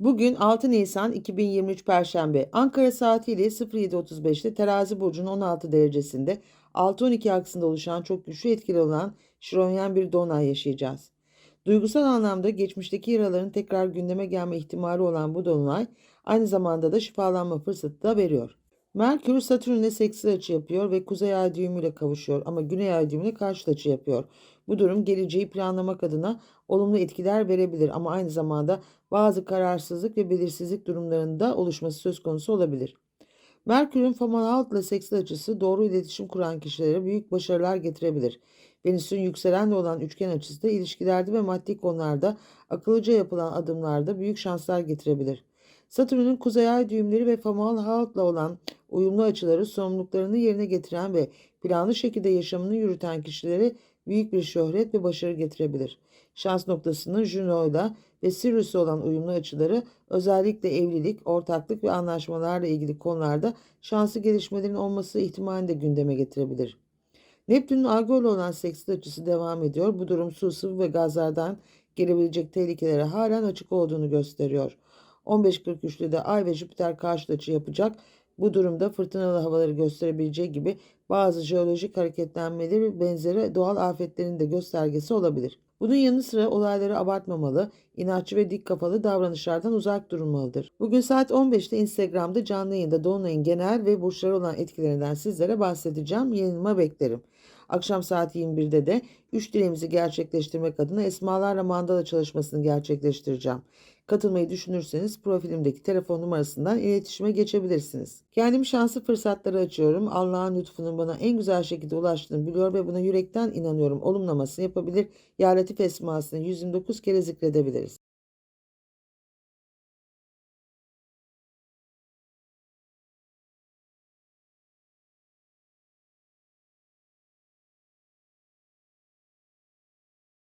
Bugün 6 Nisan 2023 Perşembe. Ankara saatiyle 07.35'te Terazi burcunun 16 derecesinde 6-12 aksında oluşan çok güçlü etkili olan şironyen bir dolunay yaşayacağız. Duygusal anlamda geçmişteki yaraların tekrar gündeme gelme ihtimali olan bu dolunay aynı zamanda da şifalanma fırsatı da veriyor. Merkür Satürn'le seksi açı yapıyor ve kuzey ay düğümüyle kavuşuyor ama güney ay düğümüyle karşıt açı yapıyor. Bu durum geleceği planlamak adına olumlu etkiler verebilir ama aynı zamanda bazı kararsızlık ve belirsizlik durumlarında oluşması söz konusu olabilir. Merkür'ün Fomalhaut'la seksli açısı doğru iletişim kuran kişilere büyük başarılar getirebilir. Venüs'ün yükselenle olan üçgen açısı da ilişkilerde ve maddi konularda akıllıca yapılan adımlarda büyük şanslar getirebilir. Satürn'ün kuzey ay düğümleri ve Fomalhaut'la olan uyumlu açıları sorumluluklarını yerine getiren ve planlı şekilde yaşamını yürüten kişilere büyük bir şöhret ve başarı getirebilir. Şans noktasının Juno'yla ve Sirius'e olan uyumlu açıları özellikle evlilik, ortaklık ve anlaşmalarla ilgili konularda şanslı gelişmelerin olması ihtimalini de gündeme getirebilir. Neptün'ün Argo ile olan seksli açısı devam ediyor. Bu durum su, sıvı ve gazlardan gelebilecek tehlikelere halen açık olduğunu gösteriyor. 15.43'lü de Ay ve Jüpiter karşıt açı yapacak. Bu durumda fırtınalı havaları gösterebileceği gibi bazı jeolojik hareketlenmeleri benzeri doğal afetlerin de göstergesi olabilir. Bunun yanı sıra olayları abartmamalı, inatçı ve dik kafalı davranışlardan uzak durulmalıdır. Bugün saat 15'te Instagram'da canlı yayında Dolunay'ın genel ve burçlara olan etkilerinden sizlere bahsedeceğim. Yanıma beklerim. Akşam saat 21'de de 3 dileğimizi gerçekleştirmek adına esmalarla mandala çalışmasını gerçekleştireceğim. Katılmayı düşünürseniz profilimdeki telefon numarasından iletişime geçebilirsiniz. Kendim şanslı fırsatları açıyorum. Allah'ın lütfunun bana en güzel şekilde ulaştığını biliyor ve buna yürekten inanıyorum. Olumlamasını yapabilir. Ya esmasını 129 kere zikredebiliriz.